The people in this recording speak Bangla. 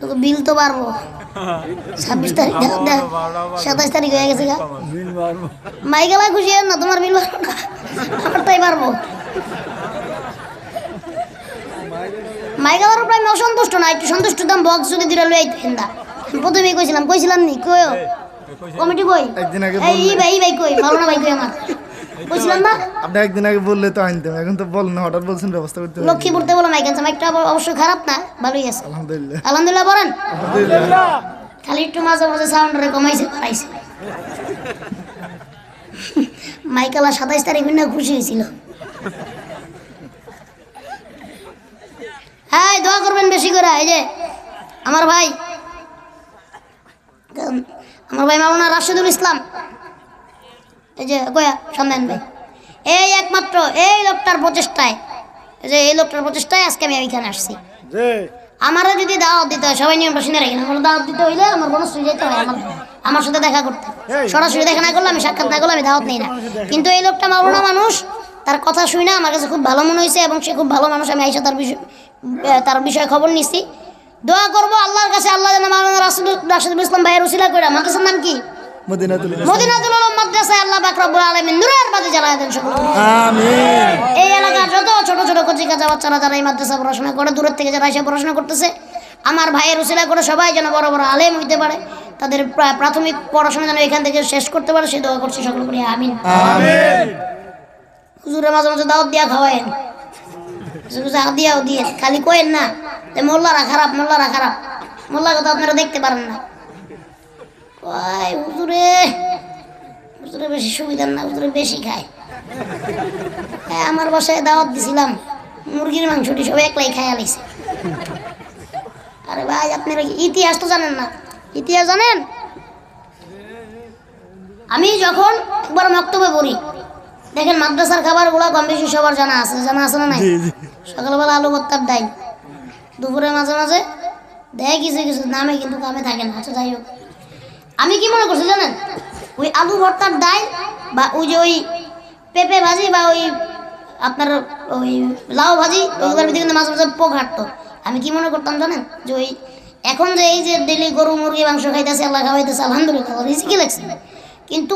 তোকে বিল তো পারব ছাব্বিশ তারিখ সাতাশ তারিখ হয়ে গেছে গা মাইকেলা খুশি না তোমার বিল পারব না? আমারটাই পারব মাইকেলার উপরে আমি অসন্তুষ্ট না একটু সন্তুষ্ট দাম বক্স যদি দিলে লই আইতো হিন্দা আমি প্রথমেই কইছিলাম কইছিলাম নি কই কমিটি কই? একদিন আগে এই ভাই ভাই কই? ভালো না ভাই কই আমার? কইছিলাম না? আপনি একদিন আগে বললে তো আনতাম এখন তো বলেন হঠাৎ বলছেন ব্যবস্থা করতে। লক্ষ্মীপুরতে বলো মাইক মাইকটা অবশ্যই খারাপ না ভালোই আছে। আলহামদুলিল্লাহ। আলহামদুলিল্লাহ বলেন। খালি একটু মাঝে মাঝে সাউন্ডরে কমাইছে বাড়াইছে। মাইকালা সাতাইশ তারিখ না খুশি হয়েছিল। হ্যাঁ দোয়া করবেন বেশি করে এই যে আমার ভাই আমার ভাই মাওলানা রাশেদুল ইসলাম। এই যে সন্ধান ভাই এই একমাত্র এই লোকটার প্রচেষ্টায়। এই যে এই লোকটার প্রচেষ্টায় আজকে আমি এখানে আসছি। আমারও যদি দাওয়াত দিতে হয় সবাই নিয়মটা শুনে রাখেন আমার দাওয়াত দিতে হইলে আমার বনশ্রী যেতে হয় আমার আমার সাথে দেখা করতে। সরাসরি দেখা না করলে আমি সাক্ষাৎ না করলে আমি দাওয়াত নিই না। কিন্তু এই লোকটা মাওলানা মানুষ তার কথা শুনে আমার কাছে খুব ভালো মনে হয়েছে এবং সে খুব ভালো মানুষ। আমি আইসা তার বিষয় তার বিষয়ে খবর নিচ্ছি দোয়া করব আল্লাহর কাছে আল্লাহ যেন মাওলানা রাসুল রাশিদুল ইসলাম ভাইয়ের উসিলা করে। মাদ্রাসার নাম কি? মদিনাতুল মদিনাতুল আলম মাদ্রাসায় আল্লাহ পাক রব্বুল আলামিন নূরের বাতি জ্বালায় দেন সকল আমিন। এই এলাকার যত ছোট ছোট কচি কাঁচা বাচ্চারা যারা এই মাদ্রাসা পড়াশোনা করে দূরের থেকে যারা এসে পড়াশোনা করতেছে আমার ভাইয়ের উসিলা করে সবাই যেন বড় বড় আলেম হইতে পারে তাদের প্রাথমিক পড়াশোনা যেন এখান থেকে শেষ করতে পারে সে দোয়া করছে সকল করি আমিন। হুজুরের মাঝে মাঝে দাওয়াত দিয়া খাওয়ায়েন। দিয়াও দিয়ে খালি কয়েন না যে মোল্লারা খারাপ মোল্লারা খারাপ। মোল্লা কথা আপনারা দেখতে পারেন না। ওই হুজুরে। হুজুরে বেশি সুবিধার না হুজুরে বেশি খায়। হ্যাঁ আমার বাসায় দাওয়াত দিছিলাম। মুরগির মাংসটি সব একলাই খাই আলাইছে আরে ভাই আপনারা ইতিহাস তো জানেন না? ইতিহাস জানেন? আমি যখন একবার মক্তবে পড়ি দেখেন মাদ্রাসার খাবারগুলো কম বেশি সবার জানা আছে জানা আছে না নাই? সকালবেলা আলু ভর্তার ডাই দুপুরে মাঝে মাঝে দেয় কিছু কিছু নামে কিন্তু কামে থাকে না। আচ্ছা যাই হোক। আমি কি মনে করছি জানেন? ওই আলু ভর্তার ডাল বা ওই যে ওই পেঁপে ভাজি বা ওই আপনার ওই লাউ ভাজি, ওগুলোর ভিতরে কিন্তু মাছ মাঝে পোক হাঁটতো। আমি কি মনে করতাম জানেন? যে ওই এখন যে এই যে ডেলি গরু মুরগি মাংস খাইতেছে, আল্লাহ খাওয়াইতেছে, আলহামদুলিল্লাহ রিজিকি লাগছে কিন্তু